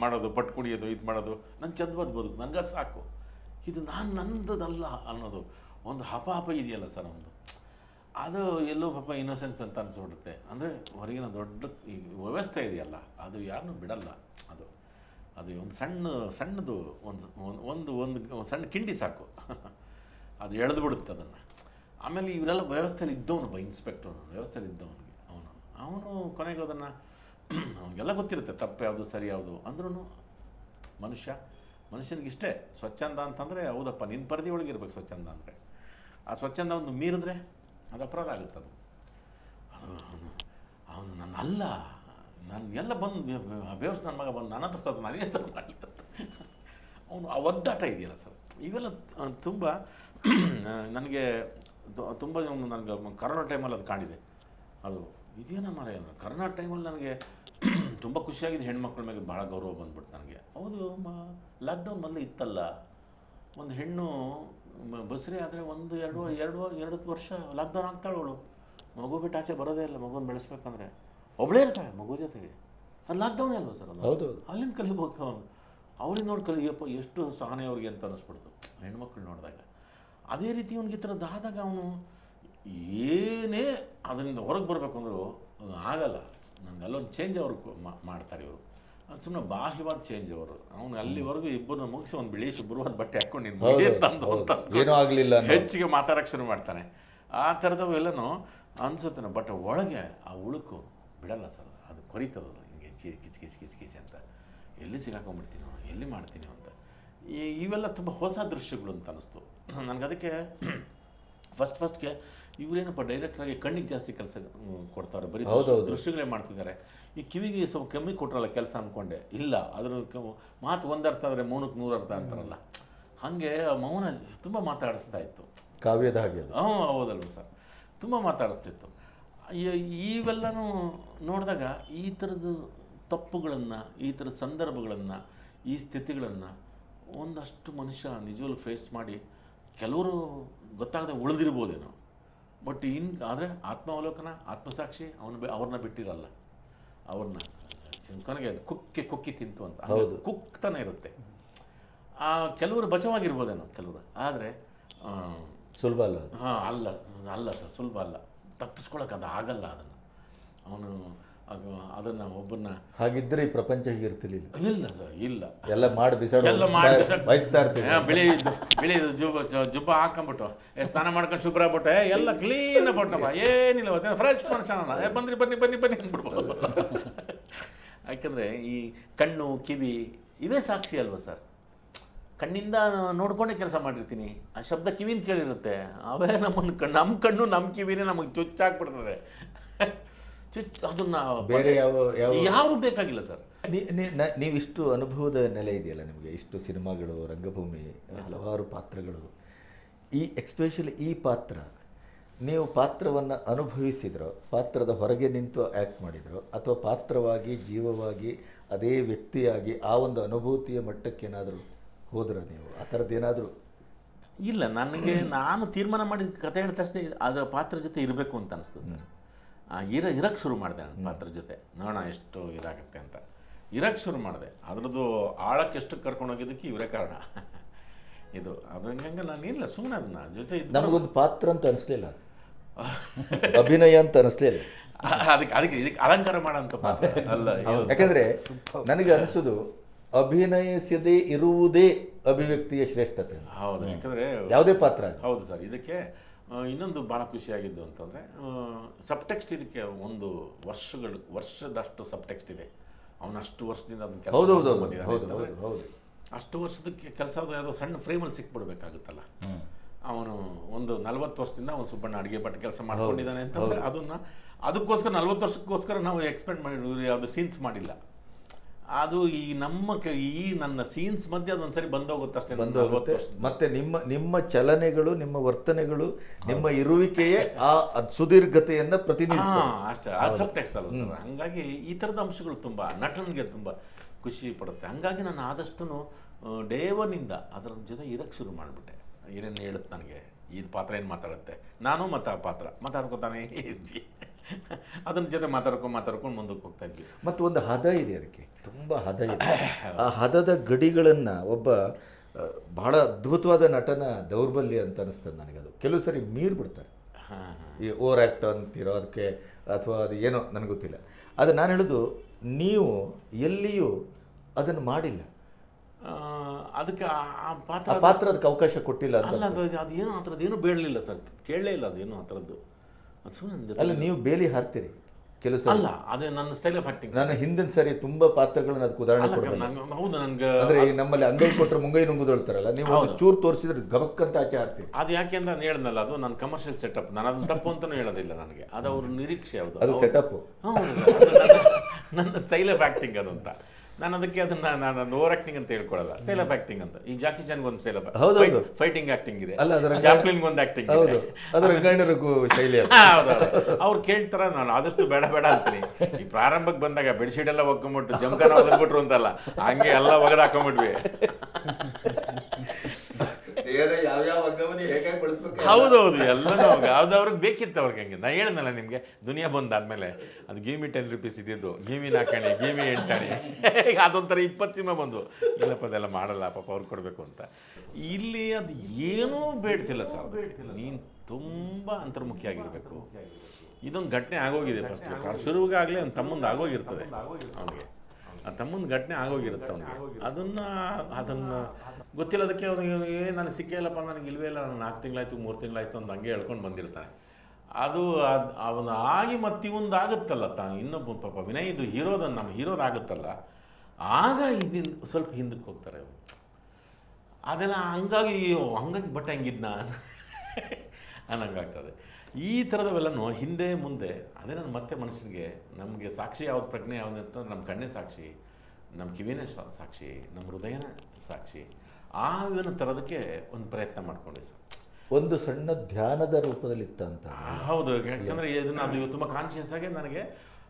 ಮಾಡೋದು ಪಟ್ಟು ಕುಡಿಯೋದು, ಇದು ಮಾಡೋದು. ನನ್ನ ಚಂದವಾದ ಬದುಕು ನನಗೆ ಸಾಕು. ಇದು ನಾನು ನಂದದಲ್ಲ ಅನ್ನೋದು ಒಂದು ಹಪ ಹಪ ಇದೆಯಲ್ಲ ಸರ್ ಒಂದು ಅದು ಎಲ್ಲೋ ಪಾಪ ಇನ್ನೋಸೆನ್ಸ್ ಅಂತ ಅನಿಸ್ಬಿಡುತ್ತೆ. ಅಂದರೆ ಹೊರಗಿನ ದೊಡ್ಡ ಈ ವ್ಯವಸ್ಥೆ ಇದೆಯಲ್ಲ, ಅದು ಯಾರನ್ನೂ ಬಿಡಲ್ಲ ಅದು. ಅದು ಒಂದು ಸಣ್ಣ, ಸಣ್ಣದು ಒಂದು, ಒಂದು- ಒಂದು ಒಂದು ಸಣ್ಣ ಕಿಂಡಿ ಸಾಕು. [laughs] ಅದು ಎಳೆದು ಬಿಡುತ್ತೆ ಅದನ್ನು. ಆಮೇಲೆ ಇವರೆಲ್ಲ ವ್ಯವಸ್ಥೆಯಲ್ಲಿ ಇದ್ದವನು ಬ ಇನ್ಸ್ಪೆಕ್ಟರ್ ವ್ಯವಸ್ಥೆಯಲ್ಲಿ ಇದ್ದವನಿಗೆ ಅವನು. ಅವನು ಕೊನೆಗೆ ಅದನ್ನು [clears throat] ಅವನಿಗೆಲ್ಲ ಗೊತ್ತಿರುತ್ತೆ, ತಪ್ಪು ಯಾವುದು, ಸರಿ ಯಾವುದು. ಅಂದ್ರೂ ಮನುಷ್ಯ, ಮನುಷ್ಯನಿಗೆ ಇಷ್ಟೇ. ಸ್ವಚ್ಛಂದ ಅಂತಂದರೆ, ಹೌದಪ್ಪ ನಿನ್ನ ಪರಿಧಿ ಒಳಗೆ ಇರ್ಬೇಕು ಸ್ವಚ್ಛಂದ ಅಂದರೆ. ಆ ಸ್ವಚ್ಛಂದ ಒಂದು ಮೀರಿದ್ರೆ ಅದು ಅಪರಾಧ ಆಗುತ್ತೆ ಅದು. ಅವನು ನನ್ನ ಅಲ್ಲ. ನಾನು ಎಲ್ಲ ಬಂದು ಬೇವಸ್ ನನ್ನ ಮಗ ಬಂದು ನನ್ನ ಹತ್ರ ನನಗೆ ಥರ ಮಾಡಲಿ ಅಂತ ಅವನು ಆ ಒದ್ದಾಟ ಇದೆಯಲ್ಲ ಸರ್. ಇವೆಲ್ಲ ತುಂಬ, [clears throat] ನನಗೆ ತುಂಬ ನನಗೆ ಕರೋನಾ ಟೈಮಲ್ಲಿ ಅದು ಕಾಣಿದೆ. ಅದು ಇದೇನ ಏನು ಕರೋನಾ ಟೈಮಲ್ಲಿ ನನಗೆ ತುಂಬ ಖುಷಿಯಾಗಿದೆ. ಹೆಣ್ಮಕ್ಳ ಮೇಲೆ ಭಾಳ ಗೌರವ ಬಂದ್ಬಿಡ್ತು ನನಗೆ. ಹೌದು ಮ ಲಾಕ್ಡೌನ್ ಮೊದಲು ಇತ್ತಲ್ಲ. ಒಂದು ಹೆಣ್ಣು ಬಸರಿ ಆದರೆ ಒಂದು ಎರಡು ಎರಡು ಎರಡು ವರ್ಷ ಲಾಕ್ಡೌನ್ ಆಗ್ತಾಳೆ ಅವಳು. ಮಗು ಬಿಟ್ಟು ಆಚೆ ಬರೋದೇ ಇಲ್ಲ. ಮಗುನ ಬೆಳೆಸ್ಬೇಕಂದ್ರೆ ಒಬ್ಬಳೇ ಇರ್ತಾಳೆ ಮಗು ಜೊತೆಗೆ. ಅದು ಲಾಕ್ಡೌನ್ ಅಲ್ವಾ ಸರ್ ಹೌದು ಅಲ್ಲಿಂದ ಕಲಿಬೋದು ಅವನು. ಅವ್ರಿಗೆ ನೋಡಿ ಕಲಿಯಪ್ಪ ಎಷ್ಟು ಸಹನೆ ಅವ್ರಿಗೆ ಅಂತ ಅನಿಸ್ಬಿಡ್ತು. ಹೆಣ್ಮಕ್ಳು ನೋಡಿದಾಗ. ಅದೇ ರೀತಿ ಅವ್ನಿಗೆ ಈ ಥರದ್ದಾದಾಗ ಅವನು ಏನೇ ಅದರಿಂದ ಹೊರಗೆ ಬರಬೇಕು ಅಂದರೂ ಅದು ಆಗಲ್ಲ. ನನಗೆ ಅಲ್ಲೊಂದು ಚೇಂಜ್ ಅವರು ಮಾಡ್ತಾರೆ ಇವರು. ಅದು ಸುಮ್ಮನೆ ಬಾಹ್ಯವಾದ ಚೇಂಜ್ ಅವರು. ಅವನು ಅಲ್ಲಿವರೆಗೂ ಇಬ್ಬರನ್ನ ಮುಗಿಸಿ ಒಂದು ಬಿಳಿ ಶುಭ್ರವಾದ ಬಟ್ಟೆ ಹಾಕೊಂಡು ನೀನು ತಂದು ಏನೂ ಆಗಲಿಲ್ಲ ಹೆಚ್ಚಿಗೆ ಮಾತಾಡಕ್ಕೆ ಶುರು ಮಾಡ್ತಾನೆ. ಆ ಥರದವೆಲ್ಲನೂ ಅನ್ಸುತ್ತೆ ಬಟ್ ಒಳಗೆ ಆ ಉಳುಕು ಬಿಡಲ್ಲ ಸರ್. ಅದು ಕೊರಿತದಲ್ಲ ಹಿಂಗೆ ಚಿ ಕಿಚ್ ಕಿಚ್ ಕಿಚ್ ಕಿಚ್ ಅಂತ. ಎಲ್ಲಿ ಸಿಗಾಕೊಂಡ್ಬಿಡ್ತೀನೋ ಎಲ್ಲಿ ಮಾಡ್ತೀನಿ ಅಂತ. ಈ ಇವೆಲ್ಲ ತುಂಬ ಹೊಸ ದೃಶ್ಯಗಳು ಅಂತ ಅನ್ನಿಸ್ತು [clears throat] ನನಗೆ ಅದಕ್ಕೆ ಫಸ್ಟ್ ಫಸ್ಟ್ಗೆ ಇವರೇನಪ್ಪ ಡೈರೆಕ್ಟ್ರಾಗಿ ಕಣ್ಣಿಗೆ ಜಾಸ್ತಿ ಕೆಲಸ ಕೊಡ್ತಾರೆ. ಬರೀ ದೃಶ್ಯ- ದೃಶ್ಯಗಳೇ ಮಾಡ್ತಿದ್ದಾರೆ. ಈ ಕಿವಿಗೆ ಸ್ವಲ್ಪ ಕಮ್ಮಿ ಕೊಟ್ರಲ್ಲ ಕೆಲಸ ಅಂದ್ಕೊಂಡೆ ಇಲ್ಲ ಅದ್ರ ಮಾತು ಒಂದರ್ಥ ಆದರೆ ಮೌನಕ್ಕೆ ನೂರು ಅರ್ಥ ಅಂತಾರಲ್ಲ. ಹಾಗೆ ಮೌನ ತುಂಬ ಮಾತಾಡಿಸ್ತಾ ಇತ್ತು. ಕಾವ್ಯದ ಹಾಗೆ ಹ್ಞೂ ಹೌದಲ್ವ ಸರ್. ತುಂಬ ಮಾತಾಡಿಸ್ತಿತ್ತು. ಇವೆಲ್ಲನೂ ನೋಡಿದಾಗ ಈ ಥರದ ತಪ್ಪುಗಳನ್ನು ಈ ಥರದ ಸಂದರ್ಭಗಳನ್ನು ಈ ಸ್ಥಿತಿಗಳನ್ನು ಒಂದಷ್ಟು ಮನುಷ್ಯ ನಿಜವಲ್ಲೂ ಫೇಸ್ ಮಾಡಿ ಕೆಲವರು ಗೊತ್ತಾಗದೆ ಉಳಿದಿರ್ಬೋದೇನೋ. ಬಟ್ ಇನ್ ಆದರೆ ಆತ್ಮಾವಲೋಕನ ಆತ್ಮಸಾಕ್ಷಿ ಅವನು ಅವ್ರನ್ನ ಬಿಟ್ಟಿರಲ್ಲ. ಅವ್ರನ್ನ ಕೊನೆಗೆ ಕುಕ್ಕೆ ಕುಕ್ಕಿ ತಿಂತು ಅಂತ. ಹೌದು. ಕುಕ್ತಾನೆ ಇರುತ್ತೆ. ಆ ಕೆಲವರು ಬಚವಾಗಿರ್ಬೋದೇನೋ ಕೆಲವರು. ಆದರೆ ಸುಲಭ ಅಲ್ಲ. ಹಾಂ ಅಲ್ಲ ಅಲ್ಲ ಸರ್ ಸುಲಭ ಅಲ್ಲ. ತಪ್ಪಿಸ್ಕೊಳಕ್ಕೆ ಅದು ಆಗಲ್ಲ ಅದನ್ನು. ಅವನು ಅದನ್ನು ಒಬ್ಬನ್ನ ಹಾಗಿದ್ರೆ ಈ ಪ್ರಪಂಚ ಹೀಗಿರ್ತಿರ್ಲಿಲ್ಲ ಇಲ್ಲ ಸರ್ ಇಲ್ಲ. ಎಲ್ಲ ಮಾಡಿ ಬಿಸಾಡ ಎಲ್ಲ ಮಾಡಿ ಬೈತಾ ಇರ್ತೀವಿ ಬಿಳಿ ಬಿಳಿ ಜುಬ್ಬ ಜುಬ್ಬ ಹಾಕೊಂಬಿಟ್ಟು ಸ್ನಾನ ಮಾಡ್ಕೊಂಡು ಶುಭ್ರ ಆಗ್ಬಿಟ್ಟೆ ಎಲ್ಲ ಕ್ಲೀನ್ ಬಿಟ್ಟಪ್ಪ ಏನಿಲ್ಲ ಫ್ರೆಶ್ ಮನುಷ್ಯ ಬಂದ್ರಿ ಏ ಬನ್ನಿ ಬನ್ನಿ ಬನ್ನಿ ಅಂದ್ಬಿಡ್ಬೋದು. ಯಾಕಂದರೆ ಈ ಕಣ್ಣು ಕಿವಿ ಇವೇ ಸಾಕ್ಷಿ ಅಲ್ವಾ ಸರ್? ಕಣ್ಣಿಂದ ನೋಡ್ಕೊಂಡೇ ಕೆಲಸ ಮಾಡಿರ್ತೀನಿ. ಆ ಶಬ್ದ ಕಿವಿನ ಕೇಳಿರುತ್ತೆ. ಅವೇ ನಮ್ಮನ್ನು ಕಣ್ಣು ನಮ್ಮ ಕಣ್ಣು ನಮ್ಮ ಕಿವಿನೇ ನಮಗೆ ಚುಚ್ಚಾಕ್ಬಿಡ್ತದೆ. ಚುಚ್ಚು ಅದನ್ನ ಬೇರೆ ಯಾವ ಯಾವ ಯಾರು ಬೇಕಾಗಿಲ್ಲ ಸರ್. ನೀವಿಷ್ಟು ಅನುಭವದ ನೆಲೆ ಇದೆಯಲ್ಲ ನಿಮಗೆ? ಇಷ್ಟು ಸಿನಿಮಾಗಳು ರಂಗಭೂಮಿ ಹಲವಾರು ಪಾತ್ರಗಳು. ಈ ಎಕ್ಸ್ಪೆಷಲಿ ಈ ಪಾತ್ರ ನೀವು ಪಾತ್ರವನ್ನು ಅನುಭವಿಸಿದ್ರೋ ಪಾತ್ರದ ಹೊರಗೆ ನಿಂತು ಆ್ಯಕ್ಟ್ ಮಾಡಿದ್ರೋ ಅಥವಾ ಪಾತ್ರವಾಗಿ ಜೀವವಾಗಿ ಅದೇ ವ್ಯಕ್ತಿಯಾಗಿ ಆ ಒಂದು ಅನುಭೂತಿಯ ಮಟ್ಟಕ್ಕೇನಾದರೂ ಹೋದ್ರ ನೀವು? ಆ ಥರದ್ದೇನಾದರೂ ಇಲ್ಲ ನನಗೆ ನಾನು ತೀರ್ಮಾನ ಮಾಡಿದ ಕಥೆ ಹೇಳಿದ ತಕ್ಷಣ ಅದರ ಪಾತ್ರ ಜೊತೆ ಇರಬೇಕು ಅಂತ ಅನಿಸ್ತದೆ ಇರ ಇರಕ್ಕೆ ಶುರು ಮಾಡಿದೆ ನನ್ನ ಪಾತ್ರ ಜೊತೆ. ನೋಡೋಣ ಎಷ್ಟು ಇದಾಗುತ್ತೆ ಅಂತ. ಇರಕ್ಕೆ ಶುರು ಮಾಡಿದೆ. ಅದ್ರದ್ದು ಆಳಕ್ಕೆ ಎಷ್ಟು ಕರ್ಕೊಂಡು ಹೋಗಿದ್ದಕ್ಕೆ ಇವರೇ ಕಾರಣ. ಇದು ಅದ್ರ ಹಂಗೆ ನಾನು ಇಲ್ಲ ಸುಮ್ಮನೆ ಅದನ್ನ. ಜೊತೆ ಇದ್ದು ನಮಗೊಂದು ಪಾತ್ರ ಅಂತ ಅನಿಸ್ಲಿಲ್ಲ ಅದು. [laughs] ಅಭಿನಯ ಅಂತ ಅನಿಸ್ಲಿಲ್ಲ. ಅದಕ್ಕೆ ಅದಕ್ಕೆ ಇದಕ್ಕೆ ಅಲಂಕಾರ ಮಾಡೋಂಥ ಪಾತ್ರ. ಅಲ್ಲ [laughs] ಯಾಕಂದರೆ ನನಗೆ ಅನಿಸೋದು ಅಭಿನಯಿಸದೇ ಇರುವುದೇ ಅಭಿವ್ಯಕ್ತಿಯ ಶ್ರೇಷ್ಠತೆ ಹೌದು ಯಾಕಂದ್ರೆ ಯಾವುದೇ ಪಾತ್ರ ಹೌದು ಸರ್ ಇದಕ್ಕೆ ಇನ್ನೊಂದು ಭಾಳ ಖುಷಿಯಾಗಿದ್ದು ಅಂತಂದರೆ ಸಬ್ಟೆಕ್ಸ್ಟ್ ಇದಕ್ಕೆ ಒಂದು ವರ್ಷಗಳು ವರ್ಷದಷ್ಟು ಸಬ್ಟೆಕ್ಸ್ಟ್ ಇದೆ. ಅವನು ಅಷ್ಟು ವರ್ಷದಿಂದ ಅದನ್ನು ಅಷ್ಟು ವರ್ಷದಕ್ಕೆ ಕೆಲಸ ಯಾವುದೋ ಸಣ್ಣ ಫ್ರೇಮಲ್ಲಿ ಸಿಕ್ಬಿಡ್ಬೇಕಾಗುತ್ತಲ್ಲ. ಅವನು ಒಂದು ನಲ್ವತ್ತು ವರ್ಷದಿಂದ ಅವನು ಸುಬ್ಬಣ್ಣ ಅಡುಗೆ ಭಟ್ ಕೆಲಸ ಮಾಡ್ಕೊಂಡಿದ್ದಾನೆ ಅಂತಂದರೆ ಅದನ್ನ ಅದಕ್ಕೋಸ್ಕರ ನಲ್ವತ್ತು ವರ್ಷಕ್ಕೋಸ್ಕರ ನಾವು ಎಕ್ಸ್ಪೆಕ್ಟ್ ಮಾಡಿ ಯಾವುದು ಸೀನ್ಸ್ ಮಾಡಿಲ್ಲ. ಅದು ಈ ನಮ್ಮ ಕ- ಈ ನನ್ನ ಸೀನ್ಸ್ ಮಧ್ಯೆ ಅದೊಂದ್ಸರಿ ಬಂದೋಗುತ್ತೆ ಅಷ್ಟೇ ಬಂದೋಗುತ್ತೆ. ಮತ್ತೆ ನಿಮ್ಮ ನಿಮ್ಮ ಚಲನೆಗಳು ನಿಮ್ಮ ವರ್ತನೆಗಳು ನಿಮ್ಮ ಇರುವಿಕೆಯೇ ಆ ಅದ್ ಸುದೀರ್ಘತೆಯನ್ನ ಪ್ರತಿನಿಧಿಸ್ತಾ ಅಷ್ಟೇ. ಅದು ಸಬ್ ಟೆಕ್ಸ್ಟ್ ಅಲ್ವ ಸರ್? ಹಂಗಾಗಿ ಈ ಥರದ ಅಂಶಗಳು ತುಂಬ ನಟನಿಗೆ ತುಂಬ ಖುಷಿ ಪಡುತ್ತೆ. ಹಂಗಾಗಿ ನಾನು ಆದಷ್ಟು ಡೇವನಿಂದ ಅದರ ಜೊತೆ ಇರಕ್ಕೆ ಶುರು ಮಾಡಿಬಿಟ್ಟೆ. ಏನೇನು ಹೇಳುತ್ತೆ ನನಗೆ? ಈ ಪಾತ್ರ ಏನು ಮಾತಾಡುತ್ತೆ? ನಾನು ಮತ್ತು ಆ ಪಾತ್ರ. ಮಾತಾಡ್ಕೊತಾನೆ ಇದ್ವಿ [laughs] ಅದನ್ನ ಜೊತೆ ಮಾತಾಡ್ಕೊಂಡು ಮಾತಾಡ್ಕೊಂಡು ಮುಂದಕ್ಕೆ ಹೋಗ್ತಾ ಇದ್ವಿ. ಮತ್ತು ಒಂದು ಹದ ಇದೆ ಅದಕ್ಕೆ. ತುಂಬ ಹದ ಇದೆ. [coughs] ಆ ಹದದ ಗಡಿಗಳನ್ನ ಒಬ್ಬ ಬಹಳ ಅದ್ಭುತವಾದ ನಟನ ದೌರ್ಬಲ್ಯ ಅಂತ ಅನಿಸ್ತದೆ ನನಗದು ಕೆಲವು ಸರಿ ಮೀರ್ ಬಿಡ್ತಾರೆ ಹಾಂ. ಈ ಓವರ್ ಆ್ಯಕ್ಟ್ ಅಂತಿರೋ ಅದಕ್ಕೆ ಅಥವಾ ಅದು ಏನೋ ನನಗೆ ಗೊತ್ತಿಲ್ಲ. ಅದು ನಾನು ಹೇಳೋದು ನೀವು ಎಲ್ಲಿಯೂ ಅದನ್ನು ಮಾಡಿಲ್ಲ. ಅದಕ್ಕೆ ಆ- ಪಾತ್ರ ಅದಕ್ಕೆ ಅವಕಾಶ ಕೊಟ್ಟಿಲ್ಲ ಅಲ್ಲ ಅದು ಏನು ಆ ಥರದ್ದು ಏನು ಬೇಡಲಿಲ್ಲ ಸರ್. ಕೇಳಲೇ ಇಲ್ಲ ಅದೇನು ಆ ಥರದ್ದು. ಅದು ಅಲ್ಲ ನೀವು ಬೇಲಿ ಹಾರ್ತೀರಿ ಕೆಲಸ ಅಲ್ಲ ಅದೇ ನನ್ನ ಸ್ಟೈಲ್ ಆಫ್ ಆಕ್ಟಿಂಗ್ ನಾನು ಹಿಂದಿನ ಸರಿ ತುಂಬಾ ಪಾತ್ರಗಳನ್ನ ಅದಕ್ಕೆ ಉದಾಹರಣೆ ಕೊಡ್ತೀನಿ ಹೌದು ನನಗೆ ಅಂದ್ರೆ ನಮ್ಮಲ್ಲಿ ಅಂಗೈ ಕೊಟ್ಟರೆ ಮುಂಗೈ ನುಂಗುದೊಳ್ತಾರಲ್ಲ ನೀವು ಒಂದು ಚೂರು ತೋರಿಸಿದ್ರೆ ಗಬಕ್ಕಂತ ಆಚೆ ಹಾರ್ತೀರಿ. ಅದು ಯಾಕೆ ಅಂತ ನಾನು ಹೇಳ್ದಲ್ಲ ಅದು ನನ್ನ ಕಮರ್ಷಿಯಲ್ ಸೆಟಪ್ ನಾನು ಅದನ್ನ ತಪ್ಪು ಅಂತಲೂ ಹೇಳೋದಿಲ್ಲ ನನಗೆ. ಅದು ಅವ್ರ ನಿರೀಕ್ಷೆ ಅದು ಅದು ಸೆಟಪ್ ನನ್ನ ಸ್ಟೈಲ್ ಆಫ್ ಆಕ್ಟಿಂಗ್ ಅದು ಅಂತ. ನಾನು ಅದಕ್ಕೆ ಅದನ್ನ ನಾನು ಓವರ್ ಆಕ್ಟಿಂಗ್ ಅಂತ ಹೇಳ್ಕೊಳ್ಳಲ್ಲ ಸೇಲ್ ಆಫ್ ಆ್ಯಕ್ಟಿಂಗ್ ಅಂತ. ಈ ಜಾಕಿ ಚಾನ್ ಒಂದು ಸೇಲ್ ಆಫ್ ಹೌದು, ಹೌದು. ಫೈಟಿಂಗ್ ಆಕ್ಟಿಂಗ್ ಇದೆ. ಅಲ್ಲ, ಅದರ ಒಂದು ಆಕ್ಟಿಂಗ್ ಹೌದು. ಅದರ ಶೈಲಿ ಹೌದೌದು ಅವ್ರು ಕೇಳ್ತಾರ ನಾನು ಆದಷ್ಟು ಬೇಡ ಬೇಡ ಅಂತೀನಿ. ಈ ಪ್ರಾರಂಭಕ್ಕೆ ಬಂದಾಗ ಬೆಡ್ಶೀಟ್ ಎಲ್ಲ ಒಗ್ಕೊಂಬಿಟ್ಟು ಜಮ್ಕನ ಒದಗ್ಬಿಟ್ರು ಅಂತಲ್ಲ ಹಂಗೆ ಎಲ್ಲ ಒಗಡ ಹಾಕೊಂಬಿಟ್ವಿ. ಯಾವ್ಯಾವ ಅಂಗವನ್ನು ಹೇಗಾಗಿ ಬಳಸ್ಬೇಕು ಹೌದೌದು ಎಲ್ಲನೂ ಯಾವ್ದವ್ರಿಗೆ ಬೇಕಿತ್ತು ಅವ್ರಿಗೆ ಹಂಗೆ. ನಾ ಹೇಳಿದ್ನಲ್ಲ ನಿಮಗೆ ದುನಿಯಾ ಬಂದಾದ್ಮೇಲೆ ಅದು ಗೀಮಿ ಟೆನ್ ರುಪೀಸ್ ಇದ್ದಿದ್ದು ಗೀಮಿ ನಾಲ್ಕಣೆ ಗೀಮಿ ಎಂಟಣೆ. ಅದೊಂಥರ ಇಪ್ಪತ್ತು ಸಿಮ ಬಂದು ಇಲ್ಲಪ್ಪ ಅದೆಲ್ಲ ಮಾಡಲ್ಲ ಪಾಪ ಅವ್ರು ಕೊಡಬೇಕು ಅಂತ. ಇಲ್ಲಿ ಅದು ಏನೂ ಬೇಡ್ತಿಲ್ಲ ಸರ್. ನೀನು ತುಂಬ ಅಂತರ್ಮುಖಿ ಆಗಿರ್ಬೇಕು. ಇದೊಂದು ಘಟನೆ ಆಗೋಗಿದೆ ಫಸ್ಟ್ ಶುರುವಾಗಲೇ ಒಂದು ತಮ್ಮಂದು ಆಗೋಗಿರ್ತದೆ. ಅವನಿಗೆ. ಆ ತಮ್ಮನ ಘಟನೆ ಆಗೋಗಿರುತ್ತೆ ಅವನಿಗೆ. ಅದನ್ನ ಅದನ್ನ ಗೊತ್ತಿಲ್ಲದಕ್ಕೆ ಅವನಿಗೆ ನನಗೆ ಸಿಕ್ಕೇ ಇಲ್ಲಪ್ಪ ನನಗೆ ಇಲ್ವೇ ಇಲ್ಲ ನಾನು ನಾಲ್ಕು ತಿಂಗಳಾಯ್ತು ಮೂರು ತಿಂಗಳಾಯ್ತು ಅಂತ ಹಂಗೆ ಹೇಳ್ಕೊಂಡು ಬಂದಿರ್ತಾನೆ. ಅದು ಅದು ಅವನು ಆಗಿ ಮತ್ತೆ ಇವೊಂದು ಆಗುತ್ತಲ್ಲ ತಾನು. ಇನ್ನೊಬ್ಬ ಪಾಪ ವಿನಯ್ ಇದು ಹೀರೋದ ನಮ್ಮ ಹೀರೋದು ಆಗುತ್ತಲ್ಲ. ಆಗ ಇದನ್ನ ಸ್ವಲ್ಪ ಹಿಂದಕ್ಕೆ ಹೋಗ್ತಾರೆ ಅವರು. ಅದೆಲ್ಲ ಹಂಗಾಗಿ ಹಂಗಾಗಿ ಹಂಗಾಗಿ ಬಟ್ ಹಂಗಿದ್ನ? ಅನ್ನಂಗಾಗ್ತದೆ. ಈ ಥರದವೆಲ್ಲನೂ ಹಿಂದೆ ಮುಂದೆ ಅದೇ ನಾನು ಮತ್ತೆ ಮನುಷ್ಯನಿಗೆ ನಮಗೆ ಸಾಕ್ಷಿ ಯಾವ್ದು ಪ್ರಜ್ಞೆ ಯಾವ್ದು ಅಂತಂದ್ರೆ ನಮ್ಮ ಕಣ್ಣೇ ಸಾಕ್ಷಿ ನಮ್ಮ ಕಿವಿನೇ ಸಾಕ್ಷಿ ನಮ್ಮ ಹೃದಯನೇ ಸಾಕ್ಷಿ. ಆ ಇವನ್ನ ತರೋದಕ್ಕೆ ಒಂದು ಪ್ರಯತ್ನ ಮಾಡ್ಕೊಂಡೆ ಸರ್. ಒಂದು ಸಣ್ಣ ಧ್ಯಾನದ ರೂಪದಲ್ಲಿ ಇತ್ತಂತ ಹೌದು. ಯಾಕಂದರೆ ಇದನ್ನು ಅದು ತುಂಬ ಕಾನ್ಷಿಯಸ್ ಆಗಿ ನನಗೆ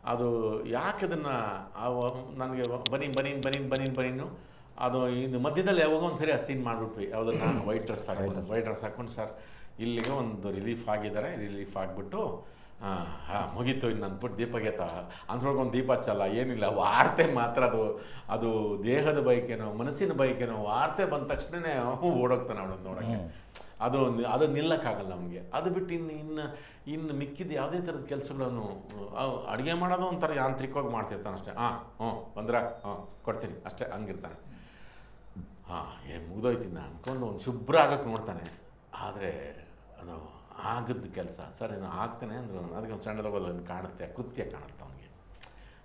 ಅದು ಯಾಕೆ ಅದನ್ನು ನನಗೆ ಬನಿ ಬನಿ ಬನಿ ಬನಿ ಬನೀನು ಅದು ಇದು ಮಧ್ಯದಲ್ಲಿ ಯಾವಾಗ ಒಂದು ಸರಿ ಆ ಸೀನ್ ಮಾಡಿಬಿಟ್ವಿ. ಯಾವುದನ್ನು ವೈಟ್ ಡ್ರೆಸ್ ಹಾಕೊಂಡು ವೈಟ್ ಡ್ರೆಸ್ ಹಾಕೊಂಡು ಸರ್ ಇಲ್ಲಿಗೆ ಒಂದು ರಿಲೀಫ್ ಆಗಿದ್ದಾರೆ ರಿಲೀಫ್ ಆಗಿಬಿಟ್ಟು ಹಾಂ ಹಾಂ ಮುಗೀತು ಇನ್ನು ಅಂದ್ಬಿಟ್ಟು ದೀಪಗೆತ. ಅಂದ್ರೊಳಗೆ ಒಂದು ದೀಪ ಹಚ್ಚಲ್ಲ ಏನಿಲ್ಲ ವಾರ್ತೆ ಮಾತ್ರ ಅದು ಅದು ದೇಹದ ಬೈಕೇನೋ ಮನಸ್ಸಿನ ಬೈಕೇನೋ ವಾರ್ತೆ ಬಂದ ತಕ್ಷಣನೇ ಓಡೋಗ್ತಾನೆ ಅವಳು ನೋಡೋಕ್ಕೆ. ಅದು ಅದು ನಿಲ್ಲಕ್ಕಾಗಲ್ಲ ನಮಗೆ. ಅದು ಬಿಟ್ಟು ಇನ್ನು ಇನ್ನು ಇನ್ನು ಮಿಕ್ಕಿದ ಯಾವುದೇ ಥರದ ಕೆಲಸಗಳನ್ನು ಅಡುಗೆ ಮಾಡೋದು ಒಂಥರ ಯಾಂತ್ರಿಕವಾಗಿ ಮಾಡ್ತಿರ್ತಾನೆ ಅಷ್ಟೇ. ಹಾಂ ಹ್ಞೂ ಬಂದ್ರೆ? ಹಾಂ ಕೊಡ್ತೀನಿ. ಅಷ್ಟೇ ಹಂಗಿರ್ತಾನೆ. ಹಾಂ ಏ ಮುಗ್ದೋಯ್ತೀನಿ ಅಂದ್ಕೊಂಡು ಒಂದು ಶುಭ್ರ ಆಗಕ್ಕೆ ನೋಡ್ತಾನೆ. ಆದರೆ ಅದು ಆಗದ್ದು ಕೆಲಸ. ಸರ್ ಏನು ಆಗ್ತಾನೆ ಅಂದ್ರೆ ಅದಕ್ಕೆ ಒಂದು ಕಾಣುತ್ತೆ ಕೃತ್ಯ ಕಾಣುತ್ತೆ ಅವನಿಗೆ.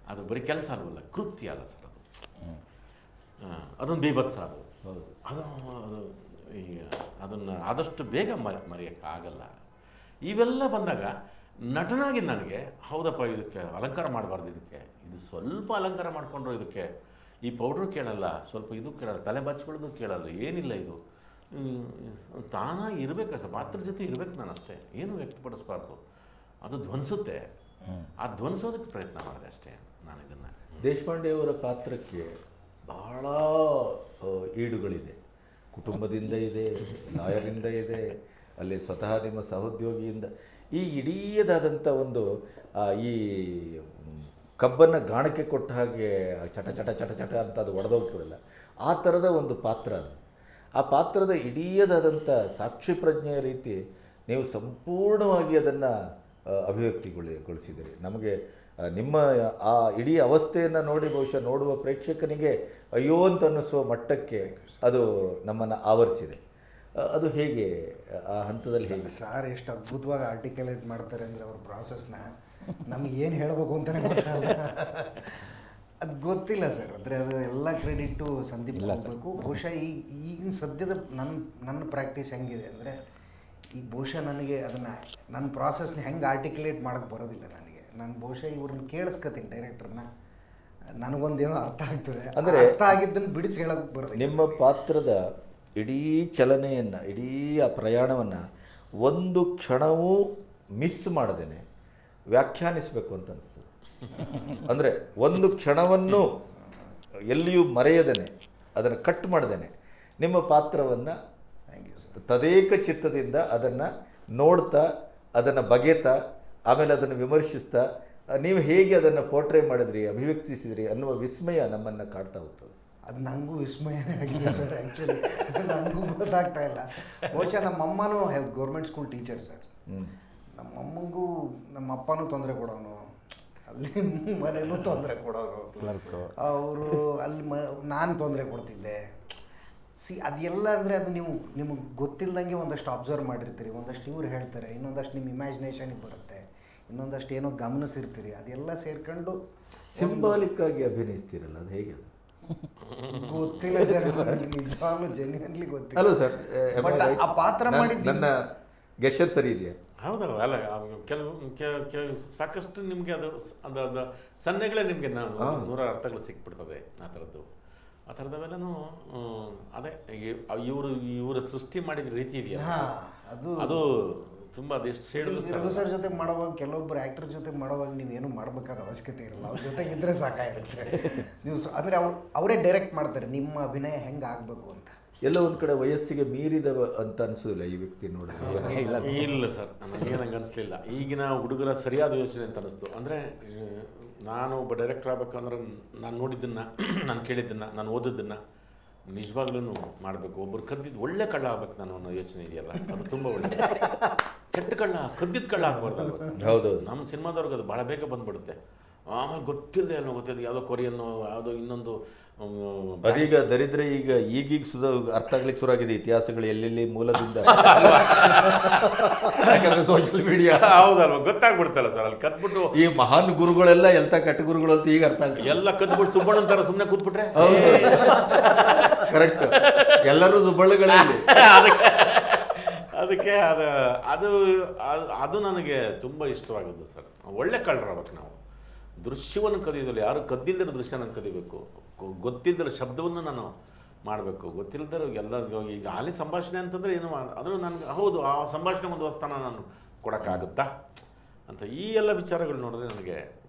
ಅದು ಬರೀ ಕೆಲಸ ಅಲ್ವಲ್ಲ ಕೃತ್ಯ ಅಲ್ಲ ಸರ್ ಅದು. ಅದೊಂದು ಬೀಭತ್ಸ ಅದು. ಹೌದು. ಅದು ಅದು ಈಗ ಅದನ್ನು ಆದಷ್ಟು ಬೇಗ ಮರೆ ಮರೆಯೋಕ್ಕೆ ಆಗಲ್ಲ. ಇವೆಲ್ಲ ಬಂದಾಗ ನಟನಾಗಿ ನನಗೆ ಹೌದಪ್ಪ ಇದಕ್ಕೆ ಅಲಂಕಾರ ಮಾಡಬಾರ್ದು ಇದಕ್ಕೆ. ಇದು ಸ್ವಲ್ಪ ಅಲಂಕಾರ ಮಾಡಿಕೊಂಡ್ರು ಇದಕ್ಕೆ. ಈ ಪೌಡ್ರು ಕೇಳಲ್ಲ ಸ್ವಲ್ಪ ಇದು ಕೇಳಲ್ಲ ತಲೆ ಬಚ್ಕೊಳ್ಳೋದು ಕೇಳಲ್ಲ ಏನಿಲ್ಲ ಇದು. ತಾನಾಗಿ ಇರಬೇಕು ಅಷ್ಟೇ ಪಾತ್ರ ಜೊತೆ ಇರಬೇಕು ನಾನು ಅಷ್ಟೇ. ಏನು ವ್ಯಕ್ತಪಡಿಸ್ಬಾರ್ದು. ಅದು ಧ್ವನಿಸುತ್ತೆ ಆ ಧ್ವನಿಸೋದಕ್ಕೆ ಪ್ರಯತ್ನ ಮಾಡಿದೆ ಅಷ್ಟೇ ನಾನು ಇದನ್ನು. ದೇಶಪಾಂಡೆಯವರ ಪಾತ್ರಕ್ಕೆ ಬಹಳ ಏಡುಗಳಿದೆ ಈಡುಗಳಿದೆ. ಕುಟುಂಬದಿಂದ ಇದೆ ಲಾಯರಿಂದ ಇದೆ ಅಲ್ಲಿ ಸ್ವತಃ ನಿಮ್ಮ ಸಹೋದ್ಯೋಗಿಯಿಂದ. ಈ ಇಡೀದಾದಂಥ ಒಂದು ಈ ಕಬ್ಬನ್ನು ಗಾಣಕ್ಕೆ ಕೊಟ್ಟ ಹಾಗೆ ಚಟ ಚಟ ಚಟ ಚಟ ಅಂತ ಅದು ಒಡೆದೋಗ್ತದಲ್ಲ ಆ ಥರದ ಒಂದು ಪಾತ್ರ ಅದು. ಆ ಪಾತ್ರದ ಇಡೀಯದಾದಂಥ ಸಾಕ್ಷಿ ಪ್ರಜ್ಞೆಯ ರೀತಿ ನೀವು ಸಂಪೂರ್ಣವಾಗಿ ಅದನ್ನು ಅಭಿವ್ಯಕ್ತಿಗೊಳಿಗೊಳಿಸಿದ್ದೀರಿ ನಮಗೆ ನಿಮ್ಮ ಆ ಇಡೀ ಅವಸ್ಥೆಯನ್ನು ನೋಡಿ ಬಹುಶಃ ನೋಡುವ ಪ್ರೇಕ್ಷಕನಿಗೆ ಅಯ್ಯೋ ಅಂತ ಅನ್ನಿಸುವ ಮಟ್ಟಕ್ಕೆ ಅದು ನಮ್ಮನ್ನು ಆವರಿಸಿದೆ. ಅದು ಹೇಗೆ ಆ ಹಂತದಲ್ಲಿ ಹೇಗೆ? ಸಾರ್ ಎಷ್ಟು ಅದ್ಭುತವಾಗಿ ಆರ್ಟಿಕಲೇಟ್ ಮಾಡ್ತಾರೆ ಅಂದರೆ ಅವ್ರ ಪ್ರಾಸೆಸ್ನ ನಮ್ಗೆ ಏನು ಹೇಳಬೇಕು ಅಂತಲೇ ಗೊತ್ತಾಗಲ್ಲ. ಅದು ಗೊತ್ತಿಲ್ಲ ಸರ್. ಅಂದರೆ ಅದು ಎಲ್ಲ ಕ್ರೆಡಿಟ್ಟು ಸಂದೀಪ್ ಹೋಗಬೇಕು ಬಹುಶಃ ಈ ಈಗಿನ ಸದ್ಯದ ನನ್ನ ನನ್ನ ಪ್ರಾಕ್ಟೀಸ್ ಹೆಂಗಿದೆ ಅಂದರೆ ಈಗ ಬಹುಶಃ ನನಗೆ ಅದನ್ನು ನನ್ನ ಪ್ರಾಸೆಸ್ನ ಹೆಂಗೆ ಆರ್ಟಿಕ್ಯುಲೇಟ್ ಮಾಡೋಕ್ಕೆ ಬರೋದಿಲ್ಲ ನನಗೆ. ನಾನು ಬಹುಶಃ ಇವ್ರನ್ನ ಕೇಳಿಸ್ಕೊತೀನಿ ಡೈರೆಕ್ಟ್ರನ್ನ ನನಗೊಂದೇನೋ ಅರ್ಥ ಆಗ್ತದೆ. ಅಂದರೆ ಅರ್ಥ ಆಗಿದ್ದನ್ನು ಬಿಡಿಸಿ ಹೇಳೋದಕ್ಕೆ ಬರೋದು ನಿಮ್ಮ ಪಾತ್ರದ ಇಡೀ ಚಲನೆಯನ್ನು ಇಡೀ ಆ ಪ್ರಯಾಣವನ್ನು ಒಂದು ಕ್ಷಣವೂ ಮಿಸ್ ಮಾಡದೇನೆ. ವ್ಯಾಖ್ಯಾನಿಸಬೇಕು ಅಂತ ಅನಿಸ್ತದೆ ಅಂದರೆ ಒಂದು ಕ್ಷಣವನ್ನು ಎಲ್ಲಿಯೂ ಮರೆಯದೇನೆ ಅದನ್ನು ಕಟ್ ಮಾಡ್ದೇನೆ. ನಿಮ್ಮ ಪಾತ್ರವನ್ನು ತದೇಕ ಚಿತ್ತದಿಂದ ಅದನ್ನು ನೋಡ್ತಾ ಅದನ್ನು ಬಗೆತಾ ಆಮೇಲೆ ಅದನ್ನು ವಿಮರ್ಶಿಸ್ತಾ ನೀವು ಹೇಗೆ ಅದನ್ನು ಪೋರ್ಟ್ರೇ ಮಾಡಿದ್ರಿ ಅಭಿವ್ಯಕ್ತಿಸಿದ್ರಿ ಅನ್ನುವ ವಿಸ್ಮಯ ನಮ್ಮನ್ನು ಕಾಡ್ತಾ ಹೋಗ್ತದೆ. ಅದು ನನಗೂ ವಿಸ್ಮಯನೇ ಆಗಿದೆ ಸರ್ ಆ್ಯಕ್ಚುಲಿ ನನಗೂ ಗೊತ್ತಾಗ್ತಾ ಇಲ್ಲ. ಬಹುಶಃ ನಮ್ಮಮ್ಮನೂ ಗೌರ್ಮೆಂಟ್ ಸ್ಕೂಲ್ ಟೀಚರ್ ಸರ್. ನಮ್ಮಮ್ಮಗೂ ನಮ್ಮ ಅಪ್ಪನೂ ತೊಂದರೆ ಕೊಡೋನು ಅಲ್ಲಿ ಮನೇಲೂ ತೊಂದರೆ ಕೊಡೋರು. ಅವರು. ಅಲ್ಲಿ ಮ ನಾನು ತೊಂದರೆ ಕೊಡ್ತಿದ್ದೆ. ಸಿ ಅದೆಲ್ಲ ಅಂದರೆ ಅದು ನೀವು ನಿಮಗೆ ಗೊತ್ತಿಲ್ಲದಂಗೆ ಒಂದಷ್ಟು ಅಬ್ಸರ್ವ್ ಮಾಡಿರ್ತೀರಿ. ಒಂದಷ್ಟು ಇವ್ರು ಹೇಳ್ತಾರೆ ಇನ್ನೊಂದಷ್ಟು ನಿಮ್ಮ ಇಮ್ಯಾಜಿನೇಷನಿಗೆ ಬರುತ್ತೆ. ಇನ್ನೊಂದಷ್ಟು ಏನೋ ಗಮನಿಸಿರ್ತೀರಿ. ಅದೆಲ್ಲ ಸೇರ್ಕೊಂಡು ಸಿಂಬಾಲಿಕ್ ಆಗಿ ಅಭಿನಯಿಸ್ತೀರಲ್ಲ ಅದು ಹೇಗೆ ಅದು? ಗೊತ್ತಿಲ್ಲ ಸರ್ ನಿಜವಾಗ್ಲೂ ಜೆನ್ಯನ್ಲಿ ಗೊತ್ತಿಲ್ಲ. ಹಲೋ ಸರ್ ಆ ಪಾತ್ರ ಮಾಡಿದ್ದು ನನ್ನ ಗೆಷರ್ ಸರಿ ಇದೆಯಾ? ಹೌದಲ್ಲ ಅಲ್ಲ ಕೆಲವು ಸಾಕಷ್ಟು ನಿಮಗೆ ಅದು ಅದು ಅದು ಸನ್ನೆಗಳೇ ನಿಮಗೆ ನಾನು ನೂರ ಅರ್ಥಗಳು ಸಿಕ್ಬಿಡ್ತದೆ ಆ ಥರದ್ದು. ಆ ಥರದವೆಲ್ಲನೂ ಅದೇ ಇವರು ಇವರು ಸೃಷ್ಟಿ ಮಾಡಿದ ರೀತಿ ಇದೆಯಲ್ಲ? ಅದು ಅದು ತುಂಬ ಅದೆಷ್ಟು ಹೇಳಿದ್ರು ಸರ್ ಜೊತೆ ಮಾಡುವಾಗ ಕೆಲವೊಬ್ಬರು ಆ್ಯಕ್ಟರ್ ಜೊತೆ ಮಾಡುವಾಗ ನೀವೇನು ಮಾಡಬೇಕಾದ ಅವಶ್ಯಕತೆ ಇರಲ್ಲ. ಅವ್ರ ಜೊತೆ ಇದ್ದರೆ ಸಾಕಾಗಿರುತ್ತೆ. [laughs] ನೀವು ಅಂದ್ರೆ ಅವ್ರು ಅವರೇ ಡೈರೆಕ್ಟ್ ಮಾಡ್ತಾರೆ ನಿಮ್ಮ ಅಭಿನಯ ಹೆಂಗೆ ಆಗಬೇಕು ಅಂತ. ಎಲ್ಲ ಒಂದು ಕಡೆ ವಯಸ್ಸಿಗೆ ಮೀರಿದ ಅಂತ ಅನಿಸೋದಿಲ್ಲ ಈ ವ್ಯಕ್ತಿ ನೋಡಿದ್ರೆ? ಇಲ್ಲ ಸರ್ ನನಗೆ ನಂಗೆ ಅನಿಸ್ಲಿಲ್ಲ. ಈಗಿನ ಹುಡುಗರ ಸರಿಯಾದ ಯೋಚನೆ ಅಂತ ಅನಿಸ್ತು ಅಂದರೆ ನಾನು ಒಬ್ಬ ಡೈರೆಕ್ಟರ್ ಆಗ್ಬೇಕಂದ್ರೆ ನಾನು ನೋಡಿದ್ದನ್ನು [clears throat] ನಾನು ಕೇಳಿದ್ದನ್ನು ನಾನು ಓದಿದ್ದನ್ನು ನಿಜವಾಗ್ಲೂ ಮಾಡಬೇಕು. ಒಬ್ಬರು ಕದ್ದಿದ್ದು ಒಳ್ಳೆ ಕಳ್ಳ ಆಗ್ಬೇಕು ನಾನು ಅನ್ನೋ ಯೋಚನೆ ಇದೆಯಲ್ಲ? ಅದು ತುಂಬ ಒಳ್ಳೆ. ಕೆಟ್ಟ ಕಳ್ಳ ಕದ್ದಿದ್ದ ಕಳ್ಳ ಆಗ್ಬಾರ್ದು ಹೌದು ಹೌದೌದು. ನಮ್ಮ ಸಿನಿಮಾದವ್ರಿಗೆ ಅದು ಭಾಳ ಬೇಗ ಬಂದ್ಬಿಡುತ್ತೆ. ಆಮೇಲೆ ಗೊತ್ತಿಲ್ಲದೆ ಏನೋ ಗೊತ್ತಿಲ್ಲ. ಯಾವುದೋ ಕೊರಿಯನ್ನು ಯಾವುದೋ ಇನ್ನೊಂದು ಅದೀಗ ದರಿದ್ರ ಈಗ ಈಗೀಗ ಸುದ ಅರ್ಥ ಆಗ್ಲಿಕ್ಕೆ ಶುರು ಆಗಿದೆ ಇತಿಹಾಸಗಳು ಎಲ್ಲೆಲ್ಲಿ ಮೂಲದಿಂದ. ಸೋಷಿಯಲ್ ಮೀಡಿಯಾ ಹೌದಲ್ವ? ಗೊತ್ತಾಗ್ಬಿಡ್ತಲ್ಲ ಸರ್ ಅಲ್ಲಿ ಕತ್ಬಿಟ್ಟು ಈ ಮಹಾನ್ ಗುರುಗಳೆಲ್ಲ ಎಂತ ಕಟ್ಟ ಗುರುಗಳು ಅಂತ ಈಗ ಅರ್ಥ ಆಗ್ತದೆ ಎಲ್ಲ ಕದ್ಬಿಟ್ಟು ಸುಬ್ಬಣ್ಣ ತರ ಸುಮ್ಮನೆ ಕೂತ್ಬಿಟ್ರೆ? ಕರೆಕ್ಟ್ ಎಲ್ಲರೂ ಸುಬ್ಬಳ್ಳಗಳಲ್ಲಿ ಅದಕ್ಕೆ ಅದಕ್ಕೆ ಅದು ಅದು ಅದು- ಅದು ನನಗೆ ತುಂಬ ಇಷ್ಟವಾಗಿದ್ದು ಸರ್. ಒಳ್ಳೆ ಕಳ್ಳರಾಗಬೇಕು ನಾವು. ದೃಶ್ಯವನ್ನು ಕದಿಯೋದಿಲ್ಲ. ಯಾರು ಕದ್ದಿಲ್ಲದ ದೃಶ್ಯನ ಕದಿಬೇಕು. ಗೊ- ಗೊತ್ತಿಲ್ಲದ ಶಬ್ದವನ್ನು ನಾನು ಮಾಡಬೇಕು. ಗೊತ್ತಿಲ್ಲದ ಎಲ್ಲ ಈಗ ಹಾಲಿ ಸಂಭಾಷಣೆ ಅಂತಂದರೆ ಏನು ಆದರೂ ನನಗೆ, ಹೌದು, ಆ ಸಂಭಾಷಣೆ ಒಂದು ವಸ್ತಾನ ನಾನು ಕೊಡೋಕ್ಕಾಗುತ್ತಾ? ಅಂತ ಈ ಎಲ್ಲ ವಿಚಾರಗಳು ನೋಡಿದ್ರೆ ನನಗೆ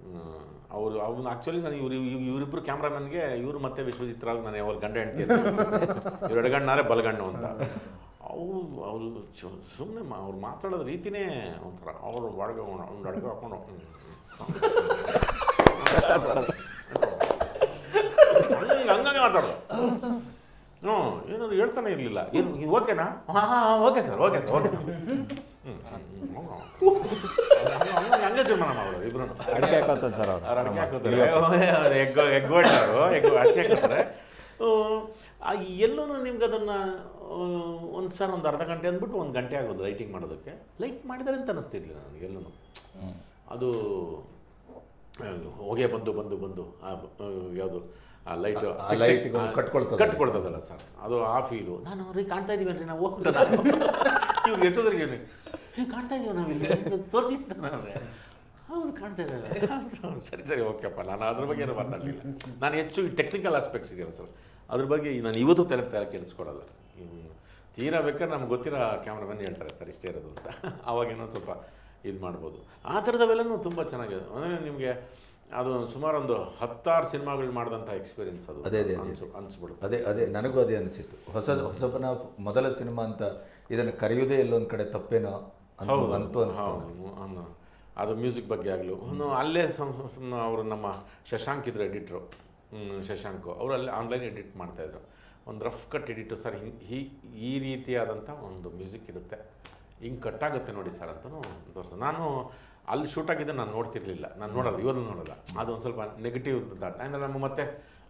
ಅವರು, ಅವನು ಆ್ಯಕ್ಚುಲಿ ನಾನು ಇವ್ರು ಇವರಿಬ್ಬರು ಕ್ಯಾಮ್ರಾಮನ್ಗೆ ಇವರು ಮತ್ತೆ ವಿಶ್ವಜಿತ್ ರಾವ್ ನಾನು ಯಾವಾಗ ಗಂಡ ಹೆಂಡತಿ ಇವ್ರು ಎಡಗಣ್ಣಾರೆ ಬಲಗಣ್ಣು ಅಂತ. ಅವರು ಅವರು ಸುಮ್ಮನೆ ಅವ್ರು ಮಾತಾಡೋದು ರೀತಿನೇ ಒಂಥರ, ಅವರು ಒಳಗೆ ಒಂದು ಅಡುಗೆ ಹಾಕೊಂಡು ಹಂಗಂಗೆ ಮಾತಾಡೋದು ಹ್ಞೂ ಏನಾದ್ರು ಹೇಳ್ತಾನೆ ಇರಲಿಲ್ಲ. ಏನು ಇದು ಓಕೆನಾ? ಹಾಂ ಹಾಂ okay sir okay sir okay ಹಂಗೆ ತೀರ್ಮಾನ ಮಾಡೋದು ಇಬ್ರು. ಅಡಿಕೆ ಹಾಕೋತಾರೆ ಸರ್ ಅವರು. ಅವ್ರು ಅಡಿಕೆ ಹಾಕೋತಾರೆ. ಎಗ್ ಎಗ್ ಹೊಡ್ತಾರೆ ಎಗ್ ಅಡಿಕೆ ಹಾಕೋತಾರೆ? ಆ ಎಲ್ಲೂ ನಿಮ್ಗೆ ಅದನ್ನು ಒಂದು ಸರ್ ಒಂದು ಅರ್ಧ ಗಂಟೆ ಅಂದ್ಬಿಟ್ಟು ಒಂದು ಗಂಟೆ ಆಗೋದು ಲೈಟಿಂಗ್ ಮಾಡೋದಕ್ಕೆ. ಲೈಟ್ ಮಾಡಿದ್ದಾರೆ ಅಂತ ಅನ್ನಿಸ್ತಿರ್ಲಿಲ್ಲ ನನಗೆ ಎಲ್ಲೂ ಅದು ಹೊಗೆ ಬಂದು ಬಂದು ಬಂದು. ಯಾವುದು? ಆ ಲೈಟ್ ಲೈಟ್ ಕಟ್ಕೊಳ್ತದೆ ಕಟ್ಕೊಳ್ತದಲ್ಲ. ಸರ್ ಅದು ಆ ಫೀಲು ನಾನು ಅವ್ರಿಗೆ ಕಾಣ್ತಾ ಇದೀವಿ ನಾವು ಹೋಗ್ತದೆ ಎಷ್ಟೋದ್ರಿಗೆ ಕಾಣ್ತಾ ಇದೀವಿ ನಾವು ಇಲ್ಲಿ ತೋರಿಸಿ ಹೌದು ಕಾಣ್ತಾ ಇದ್ದಾರೆ. ಸರಿ ಸರಿ ಓಕೆಪ್ಪ. ನಾನು ಅದ್ರ ಬಗ್ಗೆ ಏನು ಮಾತಾಡಲಿಲ್ಲ. ನಾನು ಹೆಚ್ಚು ಈ ಟೆಕ್ನಿಕಲ್ ಆಸ್ಪೆಕ್ಟ್ಸ್ ಇದೆಯಲ್ಲ ಸರ್ ಅದ್ರ ಬಗ್ಗೆ ನಾನು ಇವತ್ತು ತಲೆ ತಲೆ ಕೆಡಿಸ್ಕೊಡಲ್ಲ ಹ್ಞೂ ತೀರಾ ಬೇಕಾದ್ರೆ ನಮ್ಗೆ ಗೊತ್ತಿರೋ ಕ್ಯಾಮ್ರಾಮನ್ ಹೇಳ್ತಾರೆ ಸರ್ ಇಷ್ಟೇ ಇರೋದು ಅಂತ. ಅವಾಗ ಇನ್ನೊಂದು ಸ್ವಲ್ಪ ಇದು ಮಾಡ್ಬೋದು. ಆ ಥರದವೆಲ್ಲನೂ ತುಂಬ ಚೆನ್ನಾಗಿದೆ. ಅಂದರೆ ನಿಮಗೆ ಅದು ಸುಮಾರು ಒಂದು ಹತ್ತಾರು ಸಿನಿಮಾಗಳು ಮಾಡಿದಂಥ ಎಕ್ಸ್ಪೀರಿಯನ್ಸ್ ಅದು. ಅದೇ, ಅದೇ, ಅನಿಸು ಅನ್ಸು ಅನ್ಸ್ಬಿಡುತ್ತೆ. ಅದೇ ಅದೇ ನನಗೂ ಅದೇ ಅನಿಸಿತ್ತು. ಹೊಸ ಹೊಸಬನ ಮೊದಲ ಸಿನಿಮಾ ಅಂತ ಇದನ್ನು ಕರೆಯುವುದೇ ಎಲ್ಲೊಂದು ಕಡೆ ತಪ್ಪೇನೋ ಹೌದು ಅಂತೂ ಹೌದು. ಅದು ಮ್ಯೂಸಿಕ್ ಬಗ್ಗೆ ಆಗಲು. ಅಲ್ಲೇ ಅವರು ನಮ್ಮ ಶಶಾಂಕ್ ಇದ್ರು ಎಡಿಟ್ರು. ಶಶಾಂಕ್. ಅವರು ಅಲ್ಲೇ ಆನ್ಲೈನ್ ಎಡಿಟ್ ಮಾಡ್ತಾಯಿದ್ರು ಒಂದು ರಫ್ ಕಟ್ ಎಡಿಟು ಸರ್ ಹಿಂಗೆ ಹೀ ಈ ರೀತಿಯಾದಂಥ ಒಂದು ಮ್ಯೂಸಿಕ್ ಇರುತ್ತೆ. ಹಿಂಗೆ ಕಟ್ಟಾಗುತ್ತೆ ನೋಡಿ ಸರ್ ಅಂತಲೂ ತೋರಿಸ. ನಾನು ಅಲ್ಲಿ ಶೂಟ್ ಆಗಿದ್ದೆ ನಾನು ನೋಡ್ತಿರ್ಲಿಲ್ಲ. ನಾನು ನೋಡಲ್ಲ ಇವರು ನೋಡಲ್ಲ. ಅದು ಒಂದು ಸ್ವಲ್ಪ ನೆಗೆಟಿವ್ ದಾಟ್ ಅಂದರೆ ನಮ್ಮ ಮತ್ತೆ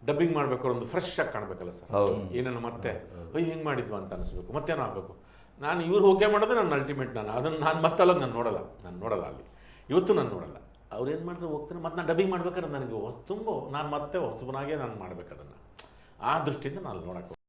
ಡಬ್ಬಿಂಗ್ ಮಾಡಬೇಕಾದ್ರೆ ಒಂದು ಫ್ರೆಶ್ ಆಗಿ ಕಾಣಬೇಕಲ್ಲ ಸರ್. ಏನೇನು ಮತ್ತೆ ಅಯ್ಯೋ ಹಿಂಗೆ ಮಾಡಿದ್ವಾ ಅಂತ ಅನಿಸ್ಬೇಕು. ಮತ್ತೇನೋ ಆಗಬೇಕು. ನಾನು ಇವ್ರು ಓಕೆ ಮಾಡಿದ್ರೆ ನಾನು ಅಲ್ಟಿಮೇಟ್ ನಾನು. ಅದನ್ನು ನಾನು ಮತ್ತಲ್ಲ ನಾನು ನೋಡಲ್ಲ. ನಾನು ನೋಡಲ್ಲ ಅಲ್ಲಿ. ಇವತ್ತು ನಾನು ನೋಡಲ್ಲ. ಅವ್ರು ಏನು ಮಾಡಿದ್ರೆ ಹೋಗ್ತಾರೆ. ಮತ್ತು ನಾನು ಡಬ್ಬಿಂಗ್ ಮಾಡ್ಬೇಕಾದ್ರೆ ನನಗೆ ಹೊಸ ತುಂಬ ನಾನು ಮತ್ತೆ ಹೊಸಬನಾಗೆ ನಾನು ಮಾಡ್ಬೇಕು ಅದನ್ನು. ಆ ದೃಷ್ಟಿಯಿಂದ ನಾನು ನೋಡಕ್ಕೆ